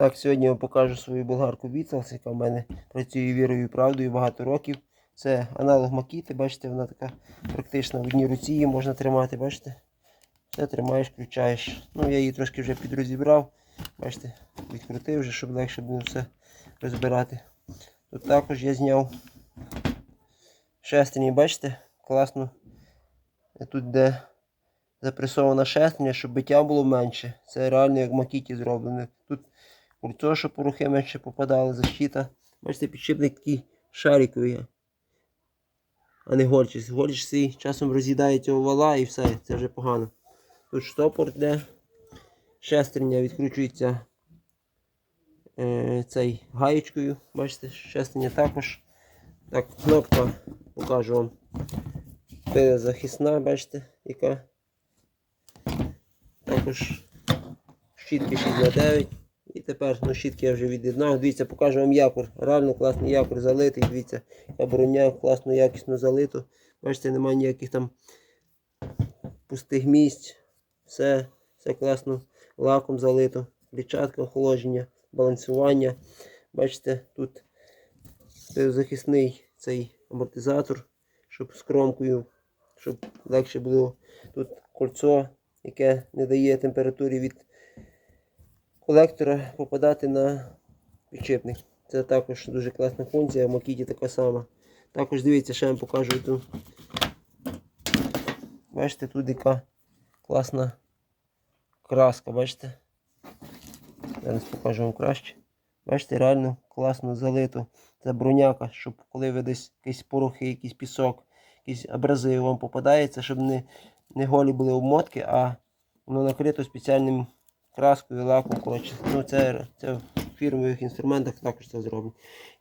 Так, сьогодні я вам покажу свою болгарку Бітлз, яка в мене працює вірою і правдою багато років. Це аналог Макіти, бачите, вона така практично в одній руці її можна тримати, бачите? Все тримаєш, включаєш. Ну, я її трошки вже підрозібрав. Бачите, відкрутив вже, щоб легше було все розбирати. Тут також я зняв шестерні, бачите, класно. Тут де запресована шестерня, щоб биття було менше. Це реально як макіті зроблено. Тут кольцо, щоб порухи менше попадали, защита. Бачите, підшипник такий шариковий, а не гольчись. Гольчись часом роз'їдається овала і все, це вже погано. Тут штопор, де шестерня відкручується е, цей гаєчкою. Бачите, шестерня також. Так, кнопка покажу вам. Перезахисна, бачите, яка. Також щітки 6 на 9 І тепер ну, щітки я вже від'єднав. Дивіться, покажу вам якор. Реально класний якор залитий. Дивіться, броня класно, якісно залито. Бачите, немає ніяких там пустих місць. Все, все класно лаком залито. Клітчатка охолодження, балансування. Бачите, тут захисний цей амортизатор, щоб з кромкою, щоб легше було. Тут кольцо, яке не дає температурі від колектора попадати на підшипник. Це також дуже класна функція, в Макіті така сама. Також дивіться, ще я вам покажу ту. Бачите, тут яка класна краска, бачите? Зараз покажу вам краще. Бачите, реально класно залито. Це броняка, щоб коли ви десь якісь порохи, якийсь пісок, якісь абразиви вам попадається, щоб не, не голі були обмотки, а воно накрито спеціальним краскою, лаком. Коротше. Ну, це, це в фірмових інструментах також це зроблено.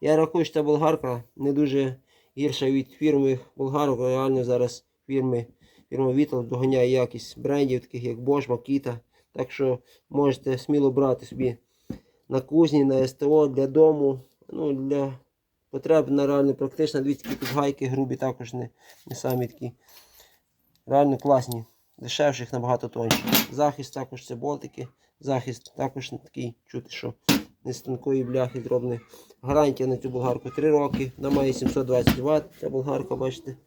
Я рахую, що ця болгарка не дуже гірша від фірмових болгарок. Реально зараз фірми, фірма Vital доганяє якість брендів, таких як Bosch, Makita. Так що можете сміло брати собі на кузні, на СТО для дому. Ну, для потреб на реально практично. Дивіться, тут гайки грубі також не, не самі такі. Реально класні. Дешевших набагато тоньше. Захист також це болтики. Захист також такий, чути, що не з тонкої бляхи зроблений. Гарантія на цю болгарку 3 роки. Вона має 720 Вт. Ця болгарка, бачите.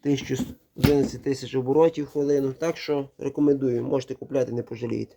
1011 тисяч оборотів в хвилину. Так що рекомендую, можете купляти, не пожалієте.